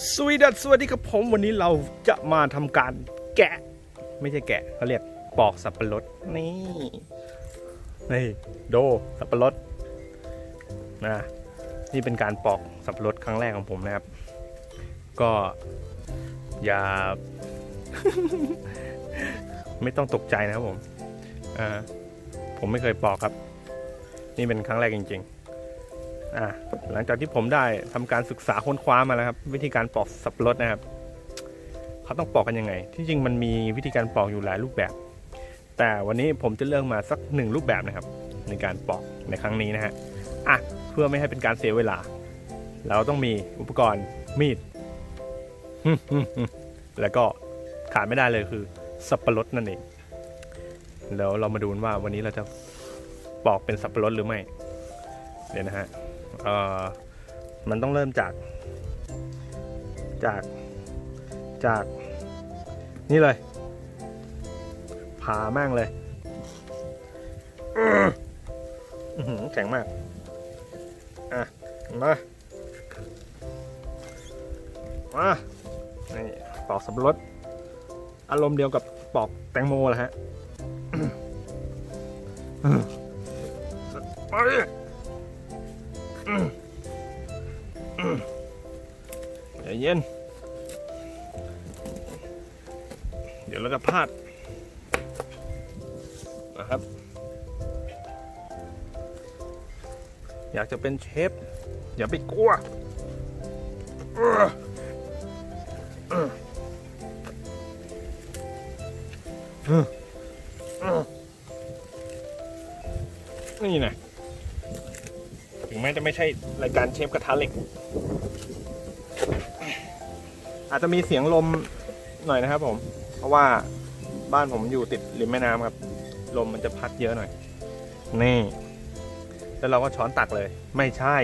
สวีดัสสวัสดีครับผมวันนี้เราจะมาทำการแกะ ไม่ใช่แกะเขาเรียกปอกสับปะรดนี่นี่โดสับปะรดนะนี่เป็นการปอกสับปะรดครั้งแรกของผมนะครับ ก็อย่า ไม่ต้องตกใจนะครับผมอ่าผมไม่เคยปอกครับ นี่เป็นครั้งแรกจริง ๆ อ่าหลังจากที่ผมได้ทำการศึกษาค้นคว้ามาแล้วครับ วิธีการปอกสับปะรดนะครับ เขาต้องปอกกันยังไง ที่จริงมันมีวิธีการปอกอยู่หลายรูปแบบ แต่วันนี้ผมจะเลือกมาสักหนึ่งรูปแบบนะครับ ในการปอกในครั้งนี้นะฮะอะเพื่อไม่ให้เป็นการเสียเวลา เราต้องมีอุปกรณ์มีดแล้วก็ขาดไม่ได้เลยคือ สับปะรดนั่นเองแล้วเรามาดูว่าวันนี้เราจะปอกเป็นสับปะรดหรือไม่ เดี๋ยวนะฮะ เอ่อมันต้องเริ่มจาก จากจากนี่เลยผ่าแม่งเลยแข็งมาก อะ มา มานี่ปอกสับปะรดอารมณ์เดียวกับปอกแตงโมแหละฮะ เย็น เดี๋ยวเราจะพลาดนะครับ อยากจะเป็นเชฟ อย่าไปกลัวนี่นะถึงแม้จะไม่ใช่รายการเชฟกระทะเหล็ก อาจจะมีเสียงลมหน่อยนะครับ ผม เพราะว่าบ้านผมอยู่ติดริมแม่น้ำครับ ลมมันจะพัดเยอะหน่อย นี่ แล้วเราก็ช้อนตักเลย ไม่ใช่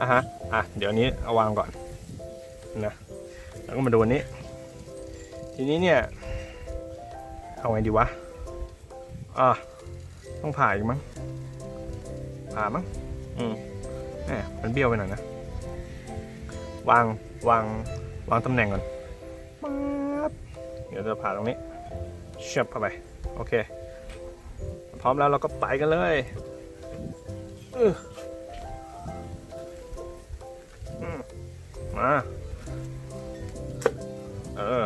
อะฮะอะเดี๋ยวนี้เอาวางก่อนนะแล้วก็มาดูอันนี้ ทีนี้เนี่ย เอาไงดีวะอะต้องผ่าอีกมั้งผ่ามั้งอืมแหมมันเบี้ยวไปหน่อยนะ วางวางวางตำแหน่งก่อนปั๊บเดี๋ยวจะผ่าตรงนี้เชือบเข้าไป โอเค พร้อมแล้วเราก็ไปกันเลยมา เออ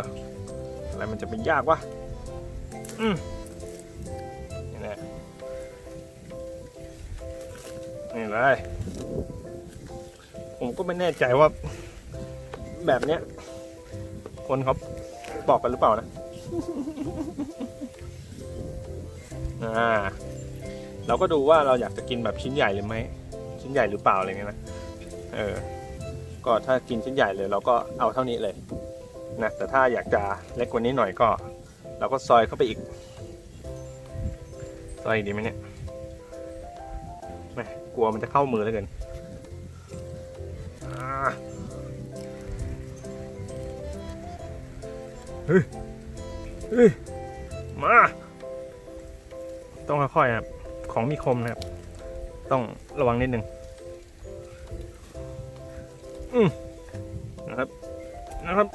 อะไรมันจะไปยากวะ อืมนี่แหละนี่เลย ผมก็ไม่แน่ใจว่า แบบเนี้ย คนเขาบอกกันหรือเปล่านะ อ่า เราก็ดูว่าเราอยากจะกินแบบชิ้นใหญ่หรือไม่ชิ้นใหญ่หรือเปล่าอะไรเงี้ยนะ เออ ก็ถ้ากินชิ้นใหญ่เลย เราก็เอาเท่านี้เลยนะ แต่ถ้าอยากจะเล็กกว่านี้หน่อยก็ เราก็ซอยเข้าไปอีก ซอยอีกดีไหมเนี่ยแหมกลัวมันจะเข้ามือแล้วกิน มา ต้องค่อยๆครับ ของมีคมนะครับ ต้องระวังนิดนึง อืมนะครับ นะครับ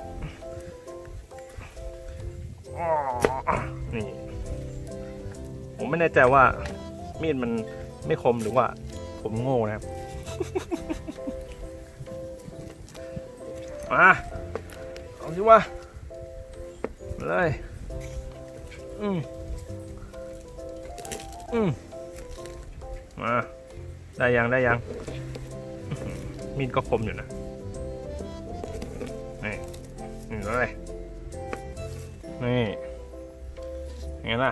นี่ ผมไม่แน่ใจว่า มีดมันไม่คมหรือว่า ผมโง่นะครับ มา เอาสิว่า เลยอืมอืมมา ได้ยังได้ยัง มีดก็คมอยู่นะนี่นี่เลยนี่ไงล่ะ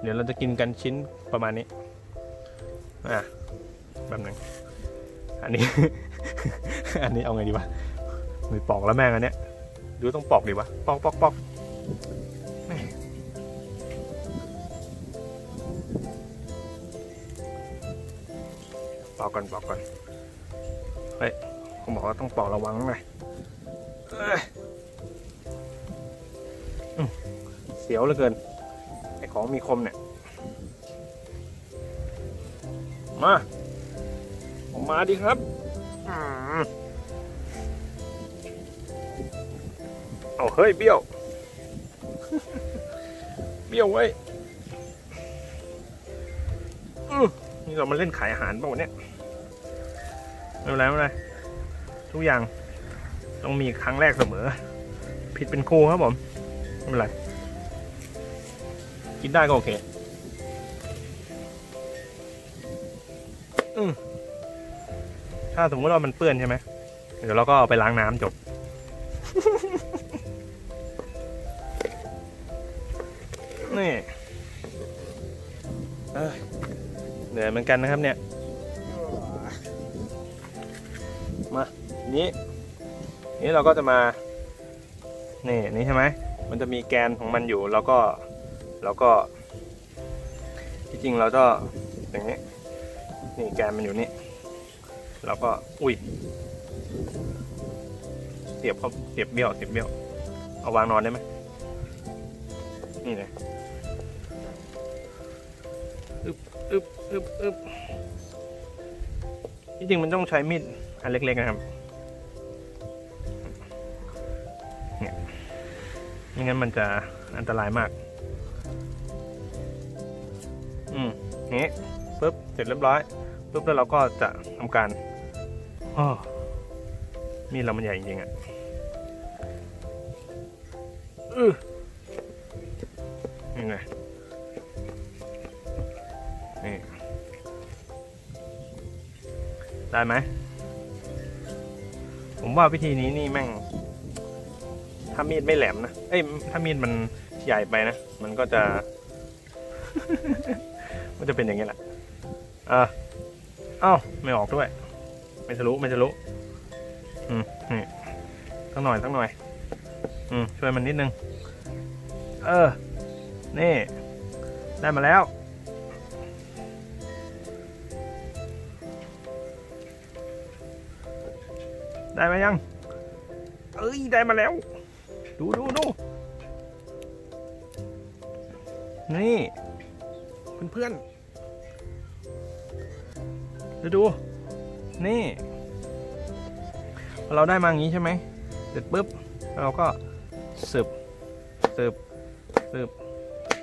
เดี๋ยวเราจะกินกันชิ้นประมาณนี้ อะแบบหนึ่งอันนี้ อันนี้เอาไงดีวะมือปอกแล้วแม่งอันเนี้ย ดูต้องปอกดีวะ ปอกปอกปอก ปอกก่อนปอกก่อน เฮ้ยผมบอกว่าต้องปอกระวังหน่อยเสียวเหลือเกิน ไอ้ของมีคมเนี่ย มาออมาดิครับเอาเฮ้ยเบี้ยว เบี้ยวเว้ยนี่เรามาเล่นขายอาหารเปล่าวะเนี่ยไม่เป็นไรไม่เป็นไรทุกอย่างต้องมีครั้งแรกเสมอ ผิดเป็นครูครับผมไม่เป็นไร กินได้ก็โอเคอืมถ้าสมมติว่ามันเปื้อนใช่ไหมเดี๋ยวเราก็เอาไปล้างน้ำจบ นี่เอ้ยเหนื่อยเหมือนกันนะครับเนี่ย มานี้นี้เราก็จะมา นี่นี่ใช่ไหม มันจะมีแกนของมันอยู่ แล้วก็ แล้วก็ ที่จริงเราก็อย่างนี้ นี่แกนมันอยู่นี่ แล้วก็ อุ้ย เสียบเขาเสียบเบี้ยว เสียบเบี้ยว เอาวางนอนได้ไหมนี่เลย อึบอึบอึบที่จริงมันต้องใช้มีดอันเล็กๆนะครับเนี่ยไม่งั้นมันจะอันตรายมาก อืมนี้ปุ๊บเสร็จเรียบร้อยปุ๊บแล้วเราก็จะทำการอ้อมีดเรามันใหญ่จริงๆอะอือ ได้ไหม ผมว่าวิธีนี้นี่แม่ง ถ้ามีดไม่แหลมนะ เอ้ย ถ้ามีดมันใหญ่ไปนะ มันก็จะ มันจะเป็นอย่างนี้แหละอะเอ้า ไม่ออกด้วย ไม่ทะลุ ไม่ทะลุ อืม นี่สักหน่อยสักหน่อย อืม ช่วยมันนิดนึง เออ นี่ ได้มาแล้ว ได้ไหมยัง เอ้ย ได้มาแล้ว ดูดูดูนี่ เพื่อนๆดูดู นี่พอเราได้มาอย่างนี้ใช่ไหม เสร็จปุ๊บ เราก็สืบสืบสืบ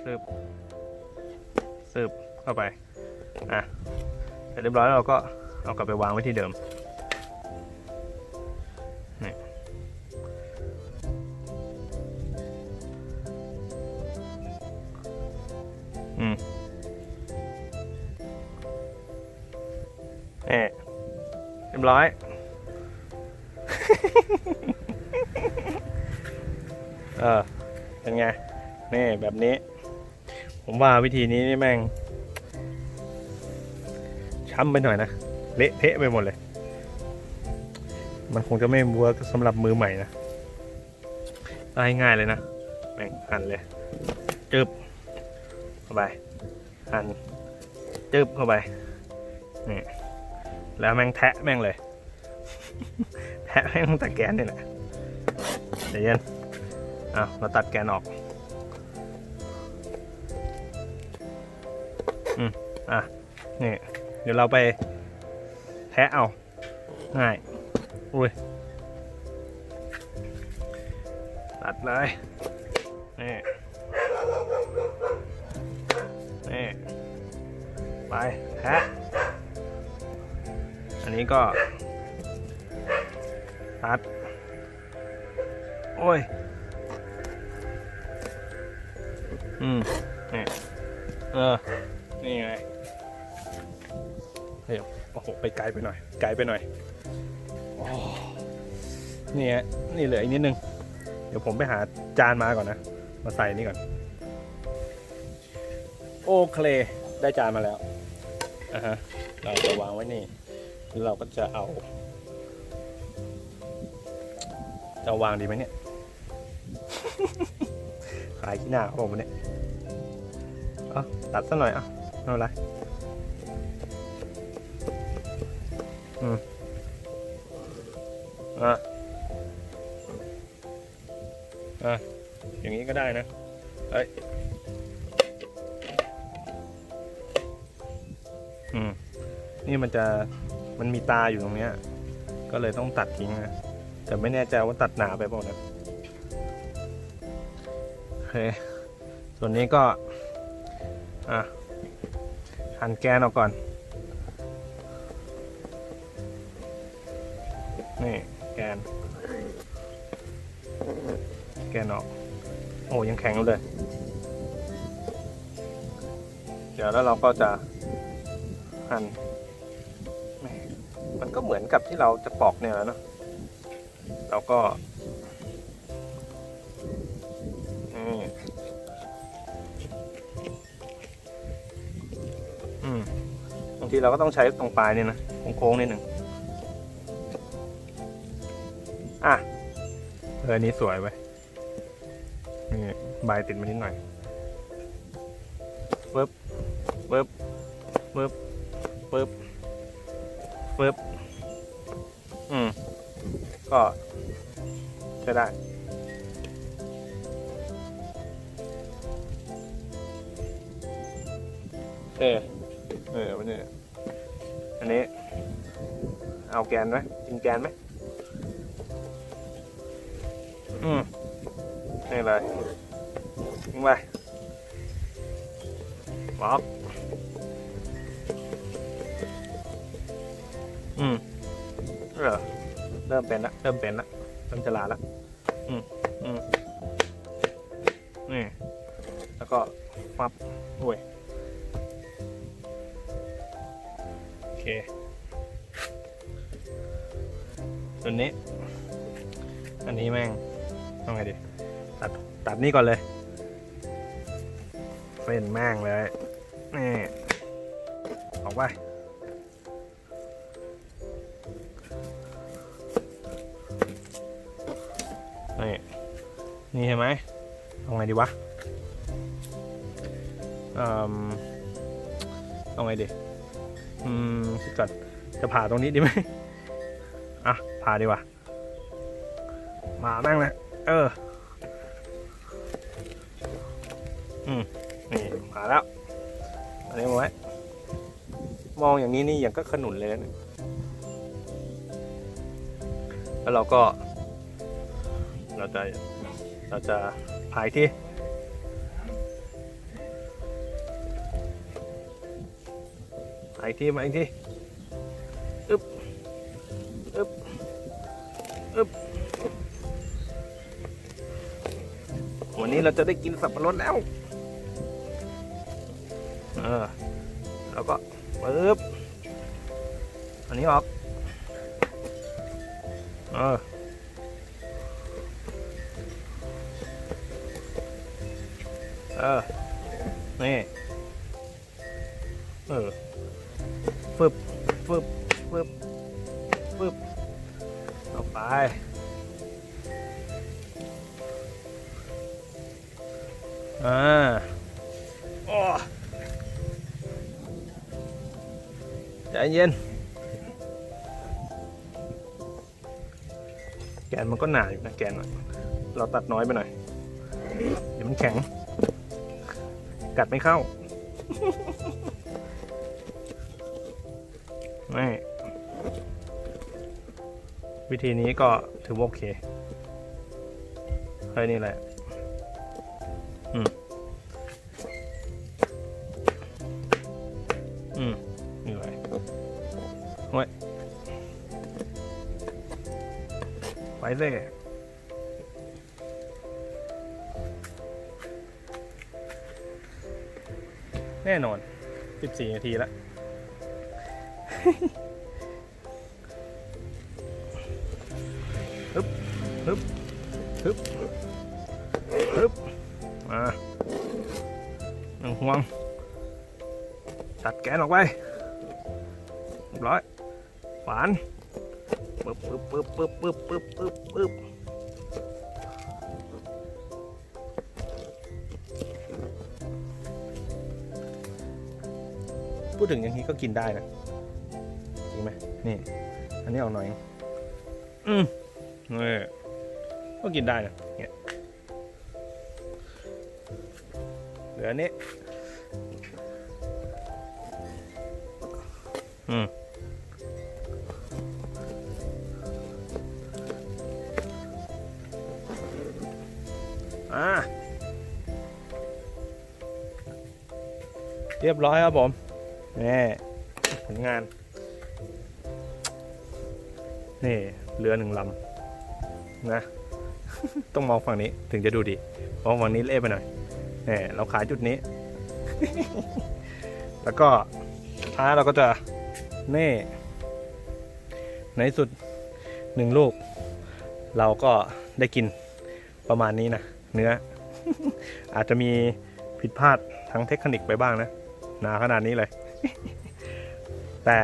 สืบสืบเข้าไป อะเสร็จเรียบร้อยแล้วเราก็เอากลับไปวางไว้ที่เดิม รียบร้อย เออ เป็นไง นี่แบบนี้ ผมว่าวิธีนี้นี่แม่ง ช้ำไปหน่อยนะ เละเทะไปหมดเลย มันคงจะไม่เวิร์กสำหรับมือใหม่นะได้ง่ายเลยนะ แม่งหั่นเลย จึบเข้าไป หั่น จึบเข้าไป นี่ แล้วแม่งแทะแม่งเลย แทะแม่งตั้งแต่แกนนี่แหละเดี๋ยวเย็นอะเราตัดแกนออกอืมอะนี่เดี๋ยวเราไปแทะเอาง่ายอุ้ยตัดเลยนี่นี่ไปแพะ อันนี้ก็ตัด โอ้ย อืมนี่เออ นี่ไงเฮ้ยโอ้โห ไปไกลไปหน่อย ไกลไปหน่อยโอ้นี่ฮะนี่เหลืออีกนิดนึง เดี๋ยวผมไปหาจานมาก่อนนะ มาใส่นี่ก่อน โอเค ได้จานมาแล้วอะฮะ เราจะวางไว้นี่ เราก็จะเอา จะวางดีไหมเนี่ยขายขี้หน้าครับผมวันนี้เอาตัดซะหน่อยอะไม่เป็นไรอืมอะอะอย่างนี้ก็ได้นะเอ้ยอืม นี่มันจะ มันมีตาอยู่ตรงเนี้ย ก็เลยต้องตัดทิ้งนะ แต่ไม่แน่ใจว่าตัดหนาไปเปล่านะเค ส่วนนี้ก็ อะหั่นแกนออกก่อน นี่แกน แกนออก โอ้ยังแข็งอยู่เลย เดี๋ยวแล้วเราก็จะหั่น มันก็เหมือนกับที่เราจะปอกเนี่ยแหละเนะเราก็นี่อืมบางทีเราก็ต้องใช้ตรงปลายนี่นะโค้งๆนิดหนึ่งอะเออนี้สวยไว้ยนี่ใบติดมานิดหน่อยปึ๊บปึ๊บปึ๊บปึ๊บปึ๊บ ก็ใช้ได้ เออเออวันนี้อันนี้ เอาแกนไหมกินแกนไหมอืมนี่เลยยิงไปบอกอืมเออ เริ่มเป็นละเริ่มเป็นละเริ่มจะลาละอืมอืมนี่แล้วก็ฟับโอ้ยโอเคส่วนนี้ อันนี้แม่งต้องไงดี ตัด ตัดนี่ก่อนเลยเส้นแม่งเลยนี่ออกไป นี่เห็นไหมเอาไงดีวะอืมเอาไงดีอืมคิดก่อนจะผ่าตรงนี้ดีไหมอะผ่าดีกว่ามาแม่งเลยเออ อืมนี่ผ่าแล้วอันนี้มาไว้มองอย่างนี้นี่อย่างก็ขนุนเลยนะเนี่ยแล้วเราก็ เราจะ เราจะผ่าอีกที่มาอีกทีมาอีกทีอึบอึบอึบวันนี้เราจะได้กินสับปะรดแล้ว เออ แล้วก็ปึ๊บ อันนี้ออก เออ เออ นี่ เออ ฟึบ ฟึบ ฟึบ ฟึบเอไป อ่าโอ้ใจเย็น แกนมันก็หนาอยู่นะแกนเราตัดน้อยไปหน่อย เดี๋ยวมันแข็ง กัดไม่เข้าไม่วิธีนี้ก็ถือว่าโอเคเฮ้ยนี่แหละ 14 นาทีแล้ว ฮึบ ฮึบ ฮึบ ฮึบ มาหนึ่งห่วง ตัดแกนออกไปเรียบร้อย ฝานปึ๊บปึ๊บปึ๊บปึ๊บปึ๊บปึ๊บปึ๊บ พูดถึงอย่างนี้ก็กินได้นะนี่ไหมนี่ อันนี้เอาหน่อย อืมนี่ก็กินได้นะเนี่ยเหลือนี้อืมอ่าเรียบร้อยครับผม นี่ผลงาน นี่เรือหนึ่งลำนะ ต้องมองฝั่งนี้ถึงจะดูดีมองฝั่งนี้เละไปหน่อยนี่เราขายจุดนี้ แล้วก็ท้ายเราก็จะ นี่ ในสุดหนึ่งลูก เราก็ได้กินประมาณนี้นะ เนื้อ อาจจะมีผิดพลาดทางเทคนิคไปบ้างนะหนาขนาดนี้เลย แต่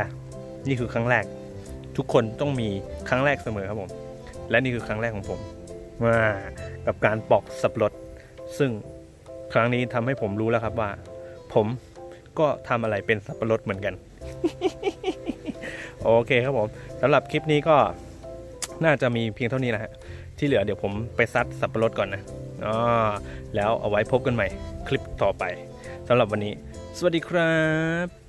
นี่คือครั้งแรก ทุกคนต้องมีครั้งแรกเสมอครับผม และนี่คือครั้งแรกของผมมากับการปอกสับปะรดซึ่งครั้งนี้ทำให้ผมรู้แล้วครับว่า ผมก็ทำอะไรเป็นสับปะรดเหมือนกัน โอเคครับผมสำหรับคลิปนี้ก็น่าจะมีเพียงเท่านี้นะฮะที่เหลือเดี๋ยวผมไปซัดสับปะรดก่อนนะอ๋อแล้วเอาไว้พบกันใหม่คลิปต่อไปสำหรับวันนี้ สวัสดีครับ